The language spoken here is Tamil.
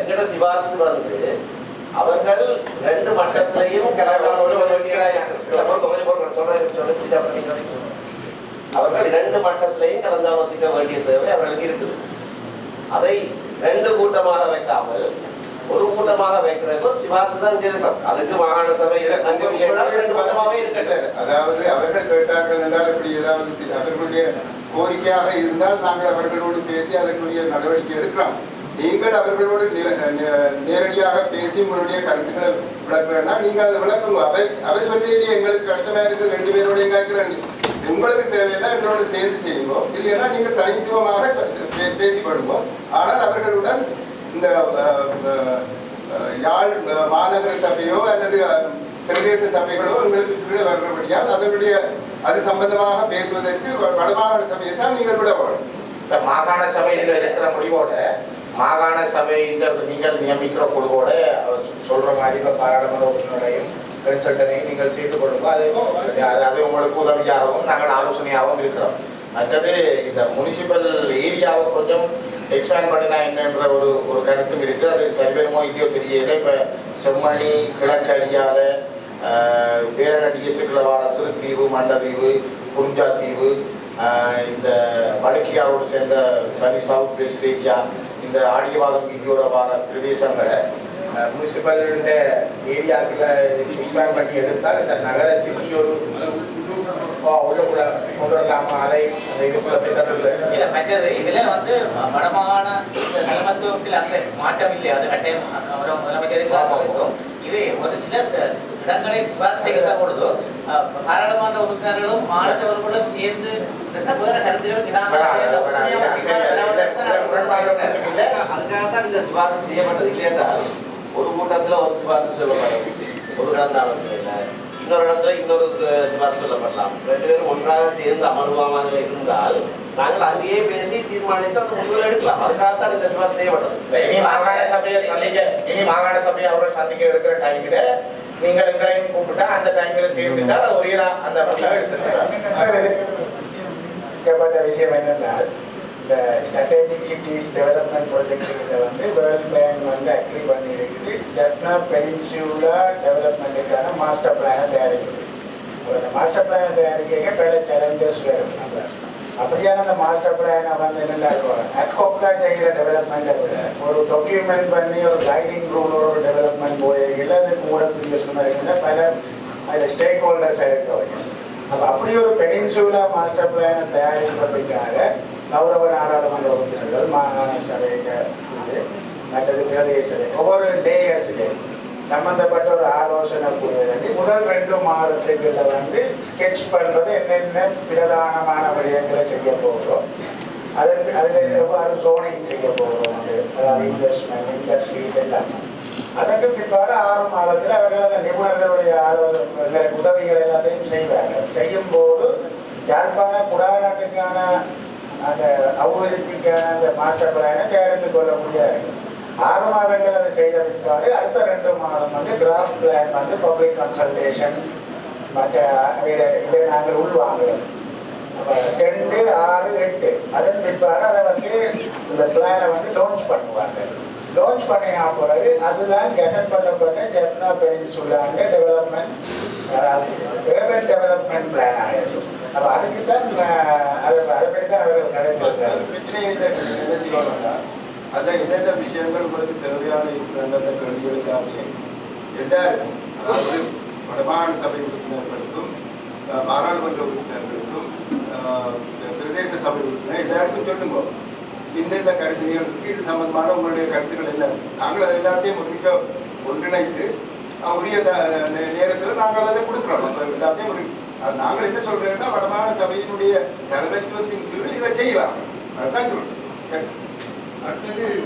எங்கட சிபாரிசு வந்து அவர்கள் ரெண்டு மட்டத்திலையும் அவர்கள் இரண்டு மட்டத்திலையும் கலந்தாலோசிக்க வேண்டிய தேவை அவர்களுக்கு இருக்குது. அதை ரெண்டு கூட்டமாக வைக்காமல் ஒரு கூட்டமாக வைக்கிறப்போ சிபாரிசு தான் செய்திருக்கோம் அதுக்கு மாகாண சபை அங்கம் கேட்டால் ரெண்டு கூட்டமாகவே இருக்கட்டும். அதாவது அவர்கள் கேட்டார்கள் என்றால் இப்படி ஏதாவது அவர்களுடைய கோரிக்கையாக இருந்தால் நாங்கள் அவர்களோடு பேசி அதற்குரிய நடவடிக்கை எடுக்கிறோம் நீங்கள் அவர்களோடு நே- நேரடியாக பேசி உங்களுடைய கருத்துக்களை விளக்குறேன்னா நீங்கள் அதை விளக்குங்க. அவை அவை சொல்லி எங்களுக்கு கஷ்டமா இருக்கு ரெண்டு பேரோட கேட்கிறேன் உங்களுக்கு தேவையில்லை எங்களோட சேர்ந்து செய்வோம் இல்லைன்னா நீங்கள் தனித்துவமாக பே- ஆனால் அவர்களுடன் இந்த யாழ் மாநகர சபையோ அல்லது பிரதேச சபைகளோ உங்களுக்கு கீழே வருகிறபடியால் அதனுடைய அது சம்பந்தமாக பேசுவதற்கு வடமாகாண சபையை தான் நீங்கள் விட வேணும் மாகாண சபையில் இருக்கிற முடிவோட மாகாண சபையில் நீங்கள் நியமிக்கிற குழுவோட அவர் சொல்ற மாதிரி இப்ப பாராளுமன்ற உறுப்பினரையும் கன்சல்டனையும் நீங்கள் சேர்த்து கொள்ளுங்க. அதே அது- அது உங்களுக்கு உதவியாகவும் நாங்கள் ஆலோசனையாகவும் இருக்கிறோம். மற்றது இந்த முனிசிபல் ஏரியாவை கொஞ்சம் எக்ஸ்பேண்ட் பண்ணினா என்னன்ற ஒரு ஒரு கருத்தும் இருக்கு. அது சரிவரமோ இல்லையோ தெரியல. இப்ப செம்மணி கிழக்கு அடியாத பேரநடிகை சிறுலவாட சிறுதீவு மண்டதீவு குறிஞ்சாத்தீவு தீவு இந்த வடக்கியாவோடு சேர்ந்த வரி சவுத் வெஸ்ட் ஏரியா இந்த ஆடியவாதம் வீதியோட வார பிரதேசங்களை முனிசிபல் ஏரியாக்களை எக்ஸ்பேண்ட் பண்ணி எடுத்தால் இந்த நகர சிட்டி ஒரு ஆஹ் உள்ளுக்குள்ள கொண்டு வரலாமா அதை அந்த இதுக்குள்ள திட்டத்தில் இல்ல மற்றது இதுல வந்து வடமாகாண இந்த நிலமத்துவத்தில் அந்த மாற்றம் இல்லை. அது கட்டாயம் ஒரு முதலமைச்சருக்கு இருக்கும் இது ஒரு சில த- இடங்களை சிபாரிசு செய்கிற பொழுது அஹ், பாராளுமன்ற உறுப்பினர்களும் மாநில உறுப்பினர்களும் சேர்ந்து வேற கருத்துக்கள் இடாம சேர்ந்து ஒற்றுமையாக சிபாரிசு செய்வதற்கு இல்லை அதுக்காகத்தான் இந்த சிபாரிசு செய்யப்பட்டது இல்லையென்றால் ஒரு கூட்டத்துல ஒரு சிபாரிசு சொல்லப்படும் ஒரு கலந்து ஆலோசனையில இன்னொரு இடத்துல இன்னொரு சிபாரிசு சொல்லப்படலாம் ரெண்டு பேரும் ஒன்றாக சேர்ந்து அமர்வாமாக இருந்தால் நாங்கள் அங்கேயே பேசி தீர்மானித்து அந்த முடிவுகள் எடுக்கலாம் அதுக்காகத்தான் இந்த சிபாரிசு செய்யப்பட்டது இனி மாகாண சபையை சந்திக்க இனி மாகாண சபையை அவர்கள் சந்திக்க எடுக்கிற டைம்ல நீங்கள் எங்களையும் கூப்பிட்டா அந்த டைம்ல சேர்ந்துட்டா அது ஒரே தான் அந்த முடிவை எடுத்துக்கப்பட்ட விஷயம் என்னன்னா இந்த ஸ்ட்ராட்டஜிக் சிட்டிஸ் டெவலப்மெண்ட் ப்ராஜெக்ட் வந்து வேர்ல்ட் பேங்க் வந்து அக்ரி பண்ணியிருக்குது. ஜஸ்னா பெனின்சூலா டெவலப்மெண்ட்டுக்கான மாஸ்டர் பிளானை தயாரிக்குது. அந்த மாஸ்டர் பிளானை தயாரிக்க பல சேலஞ்சஸ் வரும். நம்ம அப்படியான அந்த மாஸ்டர் பிளானை வந்து என்னென்ன அட்கோக்கா செய்கிற டெவலப்மெண்ட்டை விட ஒரு டாக்குமெண்ட் பண்ணி ஒரு கைடிங் ரூலோட ஒரு டெவலப்மெண்ட் போய் அது கூட பிரிஞ்சு இருக்குன்னா பல அதில் ஸ்டேக் ஹோல்டர்ஸ் இருக்கிறவங்க அப்போ அப்படி ஒரு பெனின்சூலா மாஸ்டர் பிளானை தயாரிப்பதற்காக கௌரவ நாடாளுமன்ற உறுப்பினர்கள் மாகாண சபைகள் இது மற்றது பிரதேச சபை ஒவ்வொரு லேயர்ஸ்லேயும் சம்பந்தப்பட்ட ஒரு ஆலோசனை கூடியது முதல் ரெண்டு மாதத்துக்குள்ள வந்து ஸ்கெட்ச் பண்றது என்னென்ன பிரதானமான விடயங்களை செய்ய போகிறோம் அதற்கு அதில் எவ்வாறு சோனிங் செய்ய போகிறோம் அதாவது இன்வெஸ்ட்மெண்ட் இண்டஸ்ட்ரீஸ் எல்லாம். அதற்கு பிற்பாடு ஆறு மாதத்தில் அவர்கள் அந்த நிபுணர்களுடைய ஆலோசனை உதவிகள் எல்லாத்தையும் செய்வார்கள். செய்யும் போது யாழ்ப்பாண குடாநாட்டுக்கான அந்த அபிவிருத்திக்கான அந்த மாஸ்டர் பிளானை தயாரித்து கொள்ள முடியாது. ஆறு மாதங்கள் அதை செய்த பிற்பாடு அடுத்த ரெண்டு மாதம் வந்து கிராஃப்ட் பிளான் வந்து பப்ளிக் கன்சல்டேஷன் மற்ற இதை இதை நாங்கள் உள்வாங்குறோம். ரெண்டு ஆறு எட்டு. அதன் பிற்பாடு அதை வந்து இந்த பிளானை வந்து லான்ச் பண்ணுவாங்க. லான்ச் பண்ணின பிறகு அதுதான் கெசட் பண்ணப்பட்ட ஜெஃப்னா பெனின்சுலாங்க டெவலப்மெண்ட் ஏர்பன் டெவலப்மெண்ட் பிளான் ஆயிடும் அப்ப அதுக்கு தான் அதை அதை பற்றி தான் அவர் கதைத்திருக்காரு பிரச்சனை என்ன? என்ன செய்வாங்கன்னா அதுல என்னென்ன விஷயங்கள் உங்களுக்கு தேவையான இருக்கிற அந்த கேள்விகளுக்காக எல்லாருக்கும் அதாவது வடமாகாண சபை உறுப்பினர்களுக்கும் பாராளுமன்ற உறுப்பினர்களுக்கும் பிரதேச சபை உறுப்பினர் எல்லாருக்கும் சொல்லுங்க இந்த இந்த இருக்கு இது சம்பந்தமான உங்களுடைய கருத்துக்கள் என்ன? நாங்கள் அது எல்லாத்தையும் ஒன்றிக்க ஒன்றிணைத்து உரிய த- நே- நேரத்தில் நாங்கள் அதை கொடுக்குறோம். எல்லாத்தையும் ஒரு நாங்கள் என்ன சொல்றேன்னா வடமான சபையினுடைய தலைமைத்துவத்தின் கீழ் இதை செய்யலாம். அதுதான் சொல்றேன். சரி. அடுத்தது